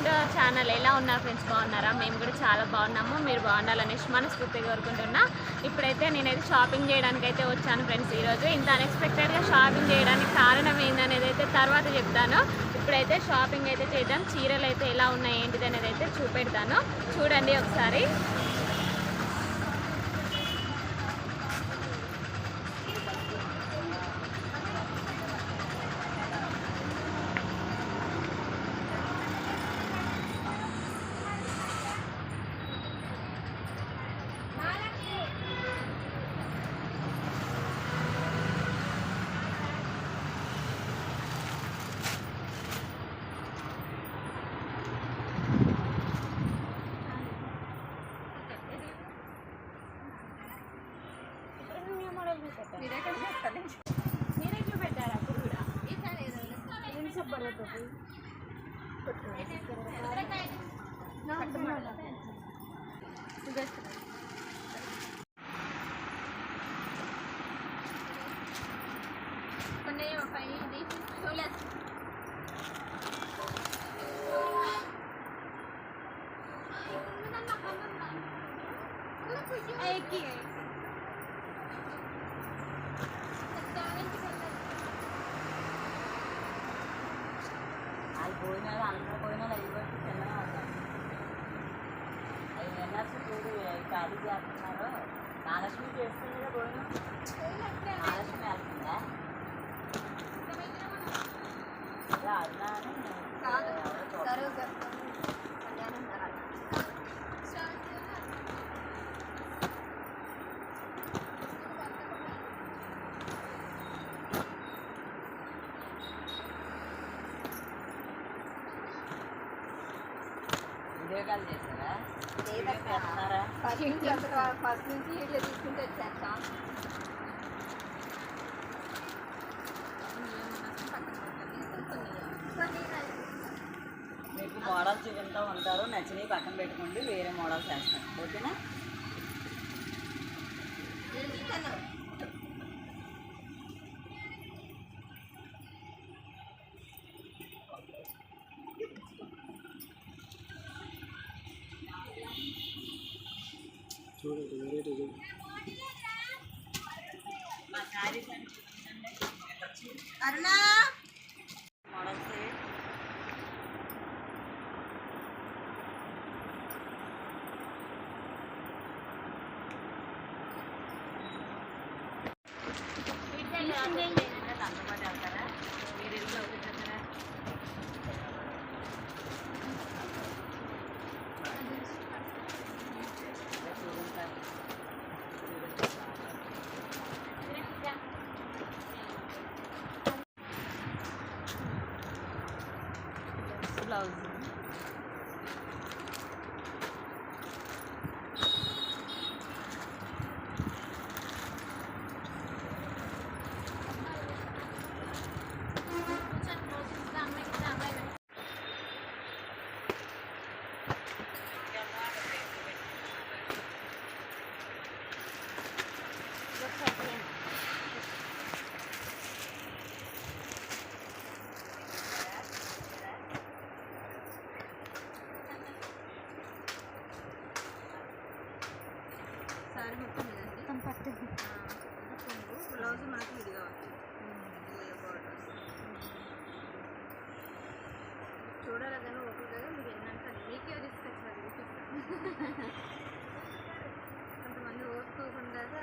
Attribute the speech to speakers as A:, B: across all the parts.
A: Welcome channel ఎలా ఉన్నారు friends బాగున్నారా? మేము కూడా చాలా బాగున్నాము. మీరు బాగుండాలనేసి మనస్ఫూర్తిగా కోరుకుంటున్నా. ఇప్పుడైతే నేనైతే షాపింగ్ చేయడానికి అయితే వచ్చాను ఫ్రెండ్స్ ఈరోజు. ఇంత అన్ఎక్స్పెక్టెడ్గా షాపింగ్ చేయడానికి కారణం ఏందనేది అయితే తర్వాత చెప్తాను. ఇప్పుడైతే షాపింగ్ అయితే చేద్దాం. చీరలు అయితే ఎలా ఉన్నాయి ఏంటిది అనేది అయితే చూపెడతాను. చూడండి ఒకసారి మీరే చూపెట్టారా అప్పుడు కూడా
B: వాళ్ళు పోయినారు అందరూ పోయినారు అవి బట్టి తిన్నగా ఉంటాం అవి విన్నర్స్ చూడు ఖాళీ చేస్తున్నారు నాగలక్ష్మి చేస్తుందిగా పోయినా నాగలక్ష్మి వెళ్తుందా ఇలా అన్నా అని ఎవరో చూస్తున్నారు. వీడియో కాల్ చేశారా వీడియో చేస్తున్నారా
C: ఫస్ట్ నుంచి ఇట్లా తీసుకుంటే వచ్చేస్తాం
B: మీకు మోడల్స్ చూపించూ ఉంటారు నచ్చినవి పక్కన పెట్టుకోండి. వేరే మోడల్స్ వేస్తాను ఓకేనా?
C: Thank you. చూడాలి కానీ ఓకే కదా మీకు ఎన్నంటే మీకే తీసుకొచ్చిన చూపిస్తాను కొంతమంది ఓసుకోకుండా అదే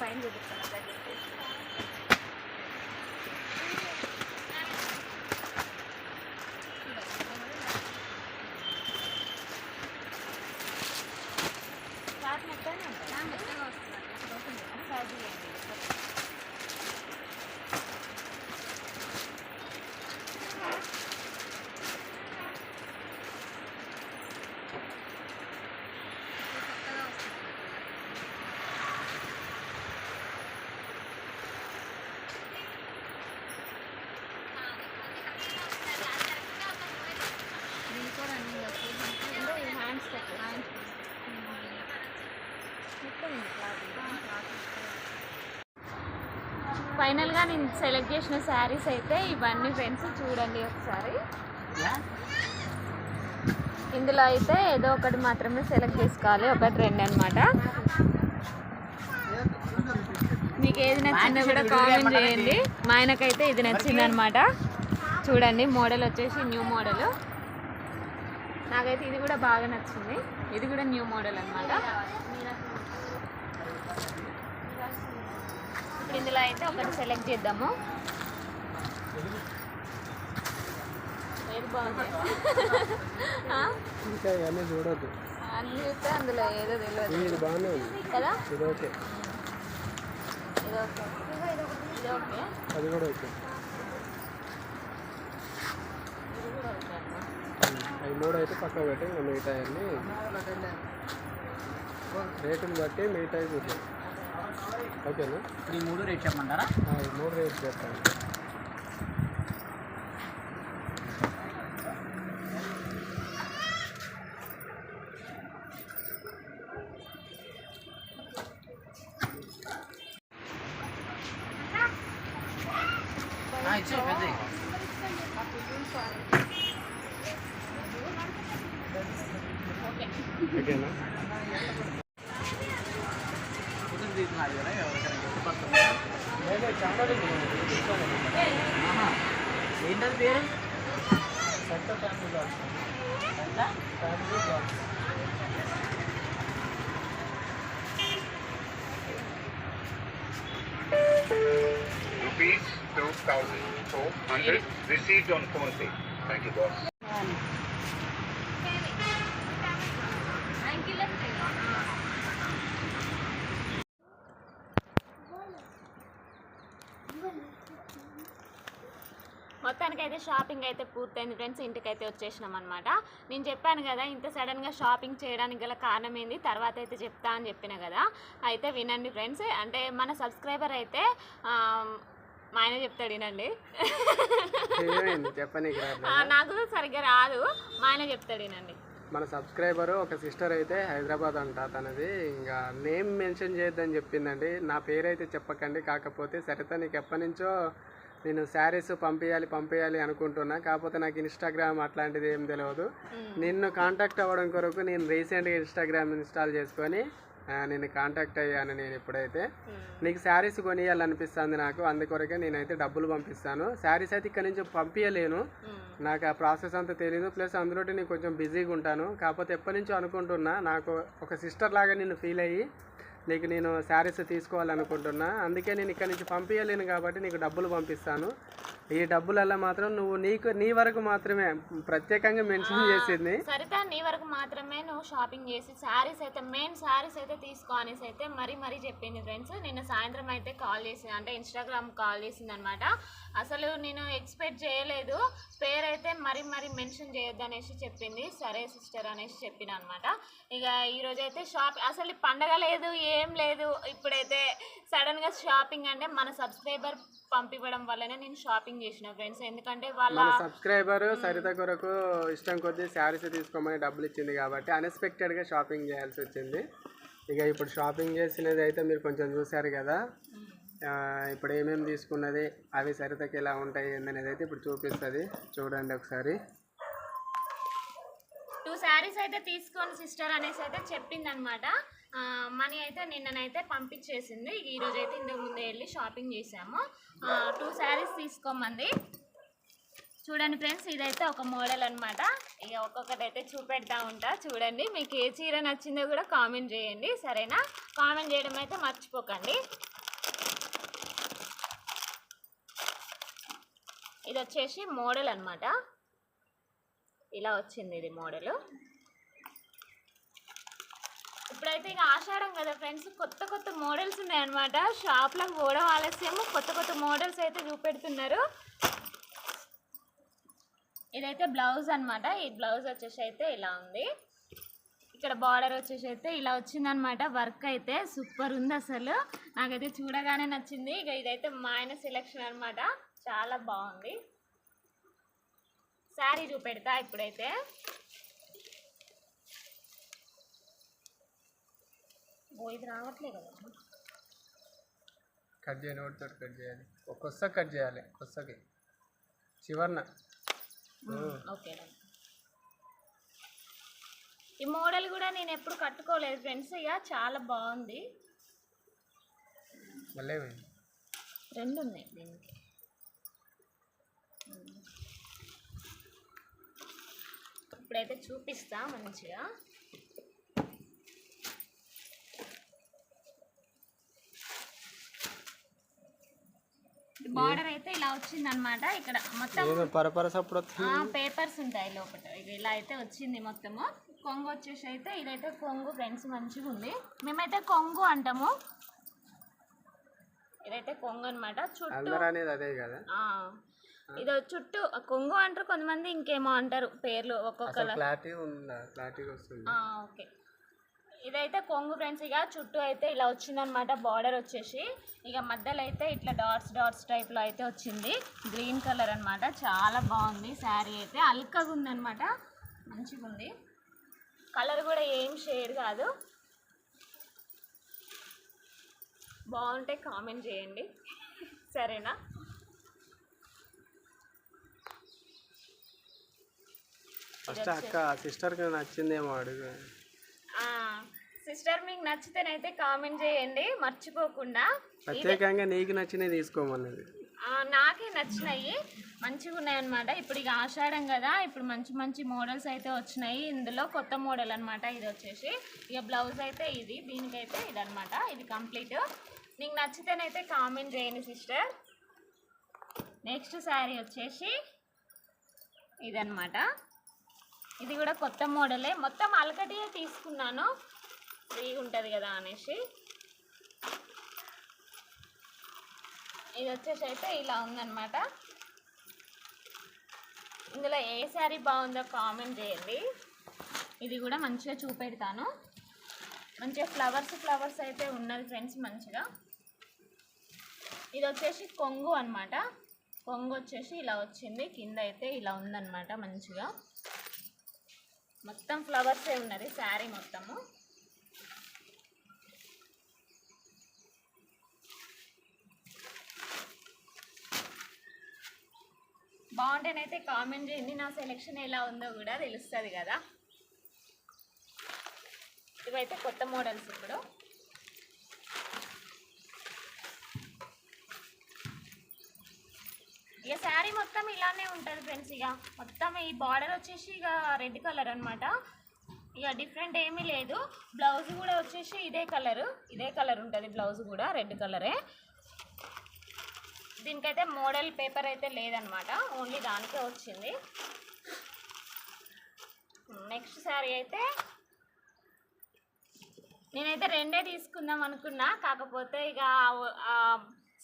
A: పైన చూపిస్తాను అక్కడ చెప్పేసి క్లాత్ ఫైనల్గా నేను సెలెక్ట్ చేసిన శారీస్ అయితే ఇవన్నీ ఫ్రెండ్స్ చూడండి ఒకసారి. ఇందులో అయితే ఏదో ఒకటి మాత్రమే సెలెక్ట్ చేసుకోవాలి ఒక ట్రెండ్ అనమాట మీకు ఏది నచ్చిందో కూడా కామెంట్ చేయండి. మా ఆయనకైతే ఇది నచ్చింది అనమాట చూడండి మోడల్ వచ్చేసి న్యూ మోడల్ నాకైతే ఇది కూడా బాగా నచ్చింది. ఇది కూడా న్యూ మోడల్ అనమాట ఇప్పుడు ఇందులో అయితే ఒకటి సెలెక్ట్ చేద్దాము?
D: ఇంకా ఇవన్నీ చూడొద్దు.
A: అన్ని చూస్తే అందులో ఏదో తెలియదు.
D: ఇది బాగానే ఉంది.
A: కదా?
D: ఇది ఓకే.
A: ఇది ఓకే. ఇది ఓకే.
D: అది కూడా ఓకే. అవి మూడు అయితే పక్క పెట్టి మిగతా అన్ని రేటుని బట్టి మిగతా చూద్దాం. ఓకేనా?
B: ఈ మూడు రేట్ చెప్పమంటారా?
D: మూడు రేట్ చెప్తాను
B: పేరు
D: సట్ట ఫ్యామిలీ బాక్స్
B: ఎంత?
D: Family box
E: rupees 2,400 received on phone pay. Thank you, boss.
A: Shopping అయితే పూర్తయింది ఫ్రెండ్స్ ఇంటికి అయితే వచ్చేసినాం అనమాట నేను చెప్పాను కదా ఇంత సడన్గా షాపింగ్ చేయడానికి గల కారణం ఏంది తర్వాత అయితే చెప్తా అని చెప్పిన కదా. అయితే వినండి ఫ్రెండ్స్ అంటే మన సబ్స్క్రైబర్ అయితే మా ఆయన చెప్తాడు వినండి. నాకు సరిగ్గా రాదు. మా ఆయన చెప్తాడు వినండి.
D: మన సబ్స్క్రైబరు ఒక సిస్టర్ అయితే హైదరాబాద్ అంట తనది ఇంకా నేమ్ మెన్షన్ చేయొద్దని చెప్పిందండి. నా పేరు అయితే చెప్పకండి కాకపోతే సరిత నీకు ఎప్పటి నుంచో నేను శారీస్ పంపించాలి పంపించాలి అనుకుంటున్నా. కాకపోతే నాకు ఇన్స్టాగ్రామ్ అట్లాంటిది ఏం తెలియదు నిన్ను కాంటాక్ట్ అవ్వడం కొరకు నేను రీసెంట్గా ఇన్స్టాగ్రామ్ ఇన్స్టాల్ చేసుకొని ఆ, నిన్ను కాంటాక్ట్ అయ్యాను నేను ఇప్పుడైతే. నీకు శారీస్ కొనియాలనిపిస్తుంది నాకు. అందుకొరకే నేనైతే డబ్బులు పంపిస్తాను. శారీస్ అయితే ఇక్కడ నుంచి పంపించలేను నాకు ఆ ప్రాసెస్ అంతా తెలియదు ప్లస్ అందులో నేను కొంచెం బిజీగా ఉంటాను. కాకపోతే ఎప్పటి నుంచో అనుకుంటున్నా నాకు ఒక సిస్టర్ లాగా నేను ఫీల్ అయ్యి నీకు నేను శారీస్ తీసుకోవాలనుకుంటున్నా. అందుకే నేను ఇక్కడ నుంచి పంపించలేను కాబట్టి నీకు డబ్బులు పంపిస్తాను. ఈ డబ్బులల్లో మాత్రం నువ్వు నీకు నీ వరకు మాత్రమే ప్రత్యేకంగా మెన్షన్ చేసింది.
A: సరిత నీ వరకు మాత్రమే నువ్వు షాపింగ్ చేసి శారీస్ అయితే మెయిన్ శారీస్ అయితే తీసుకో అనేసి అయితే మరీ మరీ చెప్పింది ఫ్రెండ్స్ నిన్న సాయంత్రం అయితే కాల్ చేసింది అంటే ఇన్స్టాగ్రామ్ కాల్ చేసింది అనమాట అసలు నేను ఎక్స్పెక్ట్ చేయలేదు. పేరు అయితే మరీ మరీ మెన్షన్ చేయొద్దు అనేసి చెప్పింది. సరే సిస్టర్ అనేసి చెప్పిన అనమాట ఇక ఈరోజు అయితే షాప్ అసలు పండగ లేదు ఏం లేదు. ఇప్పుడైతే సడన్గా షాపింగ్ అంటే మన సబ్స్క్రైబర్ పంపివ్వడం వల్లనే నేను షాపింగ్ చేసిన ఫ్రెండ్స్. ఎందుకంటే వాళ్ళ
D: సబ్స్క్రైబర్ సరిత కొరకు ఇష్టం కొద్దీ శారీస్ తీసుకోమని డబ్బులు ఇచ్చింది కాబట్టి అన్ఎక్స్పెక్టెడ్గా షాపింగ్ చేయాల్సి వచ్చింది. ఇక ఇప్పుడు షాపింగ్ చేసినది అయితే మీరు కొంచెం చూశారు కదా. ఇప్పుడు ఏమేమి తీసుకున్నది అవి సరితకి ఎలా ఉంటాయి అనేది అయితే ఇప్పుడు చూపిస్తుంది. చూడండి ఒకసారి.
A: టూ శారీస్ అయితే తీసుకోండి సిస్టర్ అనేసి అయితే చెప్పింది అనమాట మనీ అయితే నిన్ననైతే పంపించేసింది. ఈరోజు అయితే ఇంతకు ముందే వెళ్ళి షాపింగ్ చేసాము టూ శారీస్ తీసుకోమంది. చూడండి ఫ్రెండ్స్ ఇదైతే ఒక మోడల్ అనమాట ఇక ఒక్కొక్కటి అయితే చూపెడతా ఉంటా. చూడండి మీకు ఏ చీర నచ్చిందో కూడా కామెంట్ చేయండి. సరేనా? కామెంట్ చేయడం అయితే మర్చిపోకండి. ఇది వచ్చేసి మోడల్ అనమాట ఇలా వచ్చింది ఇది మోడల్. ఇప్పుడైతే ఇక ఆషాఢం కదా ఫ్రెండ్స్ కొత్త కొత్త మోడల్స్ ఉన్నాయన్నమాట. షాప్లకు పోవడం ఆలస్యము కొత్త కొత్త మోడల్స్ అయితే చూపెడుతున్నారు. ఇదైతే బ్లౌజ్ అనమాట ఈ బ్లౌజ్ వచ్చేసి అయితే ఇలా ఉంది. ఇక్కడ బార్డర్ వచ్చేసి అయితే ఇలా వచ్చిందనమాట వర్క్ అయితే సూపర్ ఉంది అసలు. నాకైతే చూడగానే నచ్చింది. ఇక ఇదైతే మా ఆయన సెలెక్షన్ అనమాట చాలా బాగుంది. శారీ చూపెడతా ఇప్పుడైతే. ఓ ఇది రావట్లే కదా.
D: కట్ చేయని వాటితో కట్ చేయాలి. ఒక కొస్స కట్ చేయాలి కొස්සకి చివరన.
A: ఓకే ఈ మోడల్ కూడా నేను ఎప్పుడు కట్టుకోలేదు ఫ్రెండ్స్ ఇక చాలా బాగుంది.
D: మళ్ళీ?
A: రెండు ఉన్నాయి దీనికి. ఇప్పుడైతే చూపిస్తా మంచిగా. బార్డర్ అయితే ఇలా వచ్చింది అనమాట ఇక్కడ మొత్తం పేపర్స్ ఉంటాయి లోపల ఇలా అయితే వచ్చింది మొత్తము. కొంగు వచ్చేసి అయితే ఇదైతే కొంగు ఫ్రెండ్స్ మంచిగా ఉంది. మేమైతే కొంగు అంటాము. ఇదైతే కొంగు అనమాట చుట్టూ
D: అనేది అదే కదా?
A: ఇది చుట్టూ కొంగు అంటారు కొంతమంది ఇంకేమో అంటారు పేర్లు ఒక్కొక్క
D: క్లారిటీ ఉందా? వస్తుంది.
A: ఓకే. ఇదైతే కొంగు ఫ్రెండ్స్ ఇక చుట్టూ అయితే ఇలా వచ్చిందనమాట బార్డర్ వచ్చేసి. ఇక మధ్యలో అయితే ఇట్లా డాట్స్ డాట్స్ టైప్లో అయితే వచ్చింది. గ్రీన్ కలర్ అన్నమాట. చాలా బాగుంది శారీ అయితే. అల్కగా ఉందన్నమాట. మంచిగా ఉంది కలర్ కూడా ఏం షేడ్ కాదు. బాగుంటే కామెంట్ చేయండి. సరేనా?
D: ఫస్ట్ అక్క సిస్టర్కి నచ్చిందేమో అడుగు.
A: సిస్టర్ మీకు నచ్చితేనైతే కామెంట్ చేయండి మర్చిపోకుండా.
D: ప్రత్యేకంగా నీకు నచ్చినవి తీసుకోమన్నది.
A: నాకే నచ్చినాయి మంచిగా ఉన్నాయి అనమాట ఇప్పుడు ఇక ఆషాఢం కదా ఇప్పుడు మంచి మంచి మోడల్స్ అయితే వచ్చినాయి. ఇందులో కొత్త మోడల్ అనమాట ఇది వచ్చేసి. ఇక బ్లౌజ్ అయితే ఇది దీనికైతే ఇది అనమాట ఇది కంప్లీట్. నీకు నచ్చితేనైతే కామెంట్ చేయండి సిస్టర్. నెక్స్ట్ శారీ వచ్చేసి ఇదనమాట ఇది కూడా కొత్త మోడలే. మొత్తం అలకటియే తీసుకున్నాను. ఫ్రీగా ఉంటుంది కదా అనేసి. ఇది వచ్చేసి అయితే ఇలా ఉందన్నమాట. ఇందులో ఏ శారీ బాగుందో కామెంట్ చేయండి. ఇది కూడా మంచిగా చూపెడతాను. మంచిగా ఫ్లవర్స్ ఫ్లవర్స్ అయితే ఉన్నది ఫ్రెండ్స్ మంచిగా. ఇది వచ్చేసి కొంగు అనమాట కొంగు వచ్చేసి ఇలా వచ్చింది. కింద అయితే ఇలా ఉందన్నమాట మంచిగా. మొత్తం ఫ్లవర్సే ఉన్నది శారీ మొత్తము. బాగుంటేనైతే కామెంట్ చేయండి నా సెలెక్షన్ ఎలా ఉందో కూడా తెలుస్తుంది కదా. ఇవైతే కొత్త మోడల్స్ ఇప్పుడు. ఇక శారీ మొత్తం ఇలానే ఉంటుంది ఫ్రెండ్స్ ఇక మొత్తం ఈ బార్డర్ వచ్చేసి ఇక రెడ్ కలర్ అనమాట ఇక డిఫరెంట్ ఏమీ లేదు. బ్లౌజ్ కూడా వచ్చేసి ఇదే కలర్ ఇదే కలర్ ఉంటుంది బ్లౌజ్ కూడా రెడ్ కలరే దీనికైతే మోడల్ పేపర్ అయితే లేదనమాట ఓన్లీ దానికే వచ్చింది. నెక్స్ట్ శారీ అయితే నేనైతే రెండే తీసుకుందాం అనుకున్నా. కాకపోతే ఇక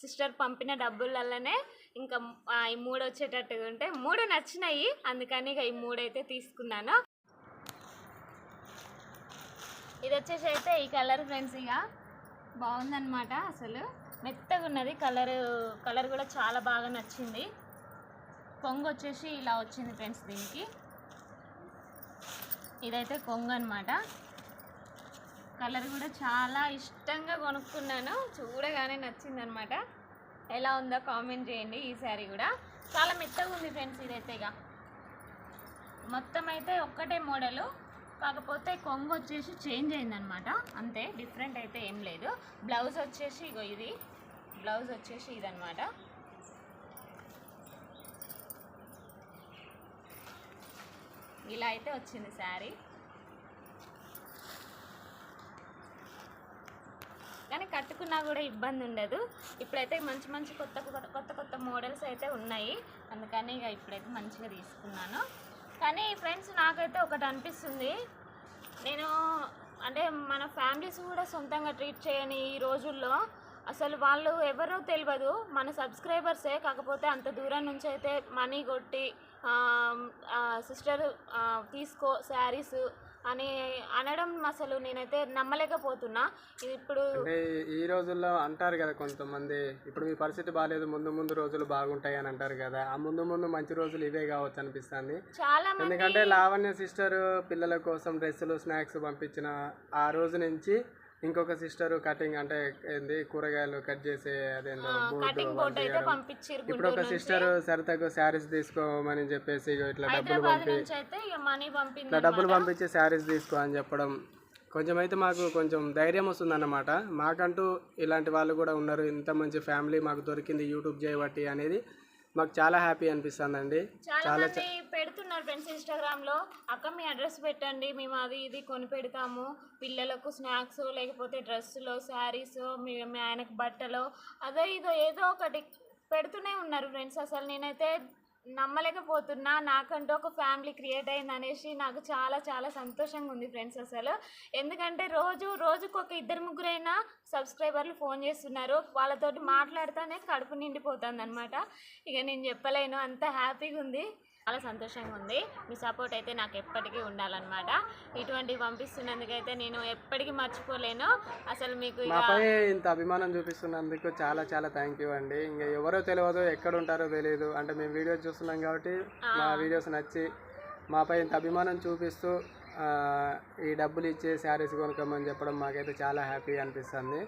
A: సిస్టర్ పంపిన డబ్బులలోనే ఇంకా ఈ మూడు వచ్చేటట్టుగా ఉంటే మూడు నచ్చినాయి. అందుకని ఇక ఈ మూడు అయితే తీసుకున్నాను. ఇది వచ్చేసి అయితే ఈ కలర్ ఫ్రెండ్స్ ఇక. బాగుందన్నమాట అసలు. మెత్తగా ఉన్నది. కలర్ కలర్ కూడా చాలా బాగా నచ్చింది. కొంగు వచ్చేసి ఇలా వచ్చింది ఫ్రెండ్స్ దీనికి. ఇదైతే కొంగు అనమాట కలర్ కూడా చాలా ఇష్టంగా కొనుక్కున్నాను. చూడగానే నచ్చిందనమాట ఎలా ఉందో కామెంట్ చేయండి ఈ శారీ కూడా. చాలా మెత్తగా ఉంది ఫ్రెండ్స్ ఇదైతే ఇక మొత్తం అయితే ఒక్కటే మోడలు కాకపోతే కొంగు వచ్చేసి చేంజ్ అయిందనమాట. అంతే డిఫరెంట్ అయితే ఏం లేదు. బ్లౌజ్ వచ్చేసి ఇగో ఇది బ్లౌజ్ వచ్చేసి ఇదనమాట. ఇలా అయితే వచ్చింది శారీ. కానీ కట్టుకున్నా కూడా ఇబ్బంది ఉండదు. ఇప్పుడైతే మంచి మంచి కొత్త కొత్త కొత్త కొత్త మోడల్స్ అయితే ఉన్నాయి. అందుకని ఇక ఇప్పుడైతే మంచిగా తీసుకున్నాను. కానీ ఫ్రెండ్స్ నాకైతే ఒకటి అనిపిస్తుంది. నేను అంటే మన ఫ్యామిలీస్ కూడా సొంతంగా ట్రీట్ చేయని ఈ రోజుల్లో అసలు వాళ్ళు ఎవరో తెలియదు మన సబ్స్క్రైబర్సే కాకపోతే అంత దూరం నుంచి అయితే మనీ కొట్టి సిస్టర్ తీసుకో శారీస్ అని అనడం అసలు నేనైతే నమ్మలేకపోతున్నా. ఇప్పుడు
D: అంటే ఈ రోజుల్లో అంటారు కదా కొంతమంది ఇప్పుడు మీ పరిస్థితి బాగాలేదు ముందు ముందు రోజులు బాగుంటాయి అని అంటారు కదా. ఆ ముందు ముందు మంచి రోజులు ఇవే కావచ్చు అనిపిస్తుంది.
A: చాలా
D: ఎందుకంటే లావణ్య సిస్టర్ పిల్లల కోసం డ్రెస్సులు స్నాక్స్ పంపించిన ఆ రోజు నుంచి ఇంకొక సిస్టర్ కటింగ్ అంటే ఏంది? కూరగాయలు కట్ చేసే అదేందో
A: కటింగ్
D: బోర్డు
A: బోర్డ్ అయితే పంపించారు
D: ఇప్పుడు ఒక సిస్టర్ సరితకు శారీస్ తీసుకోమని చెప్పేసి ఇట్లా డబ్బులు పంపి ఇట్లా డబ్బులు పంపించి శారీస్ తీసుకో అని చెప్పడం కొంచెం అయితే మాకు కొంచెం ధైర్యం వస్తుందన్నమాట మాకంటూ ఇలాంటి వాళ్ళు కూడా ఉన్నారు. ఇంత మంచి ఫ్యామిలీ మాకు దొరికింది. యూట్యూబ్ చేయబట్టి అనేది మాకు చాలా హ్యాపీ అనిపిస్తుందండి.
A: చాలా పెడుతున్నారు ఫ్రెండ్స్ ఇన్స్టాగ్రామ్లో అక్క మీ అడ్రస్ పెట్టండి మేము అది ఇది కొని పెడతాము. పిల్లలకు స్నాక్స్ లేకపోతే డ్రెస్సులు శారీస్ మీ ఆయనకు బట్టలు అదో ఇదో ఏదో ఒకటి పెడుతూనే ఉన్నారు ఫ్రెండ్స్. అసలు నేనైతే నమ్మలేకపోతున్నా. నాకంటూ ఒక ఫ్యామిలీ క్రియేట్ అయింది అనేసి నాకు చాలా చాలా సంతోషంగా ఉంది ఫ్రెండ్స్ అసలు. ఎందుకంటే రోజు రోజుకు ఒక ఇద్దరు ముగ్గురైనా సబ్స్క్రైబర్లు ఫోన్ చేస్తున్నారు. వాళ్ళతోటి మాట్లాడితేనే కడుపు నిండిపోతుంది అనమాట ఇక నేను చెప్పలేను. అంత హ్యాపీగా ఉంది. చాలా సంతోషంగా ఉంది. మీ సపోర్ట్ అయితే నాకు ఎప్పటికీ ఉండాలన్నమాట. ఇటువంటివి పంపిస్తున్నందుకైతే నేను ఎప్పటికీ మర్చిపోలేను. అసలు మీకు
D: మాపై ఇంత అభిమానం చూపిస్తున్నందుకు చాలా చాలా థ్యాంక్ యూ అండి. ఇంకా ఎవరో తెలియదు ఎక్కడ ఉంటారో తెలియదు అంటే మేము వీడియోస్ చూస్తున్నాం కాబట్టి మా వీడియోస్ నచ్చి మాపై ఇంత అభిమానం చూపిస్తూ ఆ, ఈ డబ్బులు ఇచ్చి శారీస్ కొనుక్కోమని చెప్పడం మాకైతే చాలా హ్యాపీ అనిపిస్తుంది.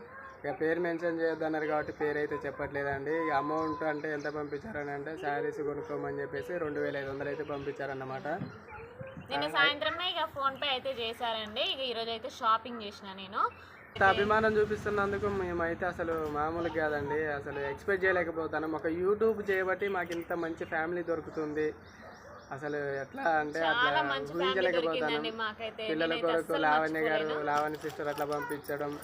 D: ఇక పేరు మెన్షన్ చేయొద్దన్నారు కాబట్టి పేరు అయితే చెప్పట్లేదండి. ఇక అమౌంట్ అంటే ఎంత పంపించారని అంటే శారీస్ కొనుక్కోమని చెప్పేసి రెండు వేల ఐదు వందలు అయితే పంపించారన్నమాట.
A: నిన్న సాయంత్రమే ఇక ఫోన్ పే అయితే చేశారండి. ఇక ఈరోజు అయితే షాపింగ్ చేసిన నేను.
D: అభిమానం చూపిస్తున్నందుకు మేమైతే అసలు మామూలు కాదండి. అసలు ఎక్స్పెక్ట్ చేయలేకపోతాను ఒక యూట్యూబ్ చేయబట్టి మాకు ఇంత మంచి ఫ్యామిలీ దొరుకుతుంది. అసలు ఎట్లా అంటే అట్లా ఊహించలేకపోతాను పిల్లల కొరకు లావణ్య గారు. లావణ్య సిస్టర్ అట్లా పంపించడం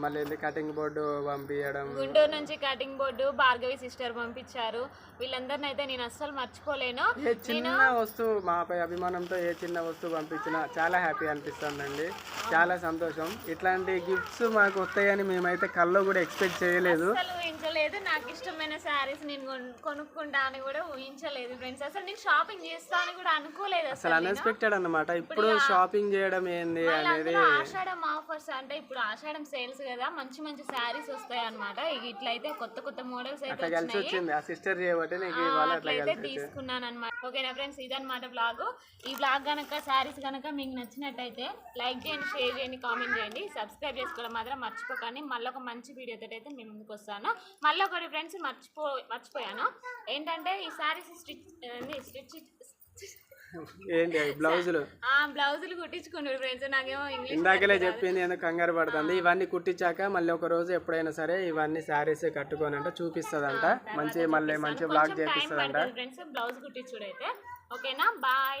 D: మళ్ళీ కటింగ్ బోర్డు పంపించడం
A: గుంటూరు నుంచి కటింగ్ బోర్డు భార్గవి సిస్టర్ పంపించారు. వీళ్ళందరిని అయితే నేను అస్సలు మర్చిపోలేను.
D: ఏ చిన్న వస్తువు మాపై అభిమానంతో ఏ చిన్న వస్తువు పంపించినా చాలా హ్యాపీ అనిపిస్తుందండి. చాలా సంతోషం. ఇట్లాంటి గిఫ్ట్స్ మాకు వస్తాయని మేమైతే కల్లో కూడా ఎక్స్పెక్ట్ చేయలేదు.
A: ఊహించలేదు. నాకు ఇష్టమైన శారీస్ నేను కొను- కొనుక్కుంటా అని కూడా ఊహించలేదు ఫ్రెండ్స్ అసలు నేను షాపింగ్ చేస్తా అని కూడా అనుకోలేదు
D: అసలు. అన్ఎక్స్పెక్టెడ్ అన్నమాట. ఇప్పుడు షాపింగ్ చేయడం ఏంది అనేది
A: ఆషాఢం ఆఫర్స్ అంటే ఇప్పుడు ఆషాఢం సేల్స్ కదా మంచి మంచి శారీస్ వస్తాయి అనమాట ఇట్లయితే కొత్త కొత్త మోడల్స్ అయితే
D: కలిసి వచ్చింది. ఆ సిస్టర్ చేయబట్టి నీకు
A: అట్లయితే తీసుకున్నాను అనమాట ఓకేనా ఫ్రెండ్స్ ఇదన్నమాట బ్లాగ్ ఈ బ్లాగ్ కనుక శారీస్ కనుక మీకు నచ్చినట్టయితే లైక్ చేయండి షేర్ చేయండి కామెంట్ చేయండి. సబ్స్క్రైబ్ చేసుకోవడం మాత్రం మర్చిపోకండి. మళ్ళీ ఒక మంచి వీడియోతో అయితే మేము ముందుకు వస్తాను. మళ్ళీ ఒకటి ఫ్రెండ్స్ మర్చిపో మర్చిపోయాను. ఏంటంటే ఈ శారీస్ స్టిచ్ స్టిచ్
D: ఏంటి బ్లౌజులు?
A: ఆ బ్లౌజులు కుట్టించుకున్నారు ఫ్రెండ్స్ నాకేమో ఇంగ్లీష్
D: ఇందాకలే చెప్పింది ఎందుకు కంగారు పడుతుంది? ఇవన్నీ కుట్టించాక మళ్ళీ ఒక రోజు ఎప్పుడైనా సరే ఇవన్నీ శారీస్ కట్టుకొని అంటే చూపిస్తుందంట. మంచి మళ్ళీ మంచి బ్లాగ్ చేపిస్తుందంట.
A: ఫ్రెండ్స్ బ్లౌజ్ ఓకేనా? బాయ్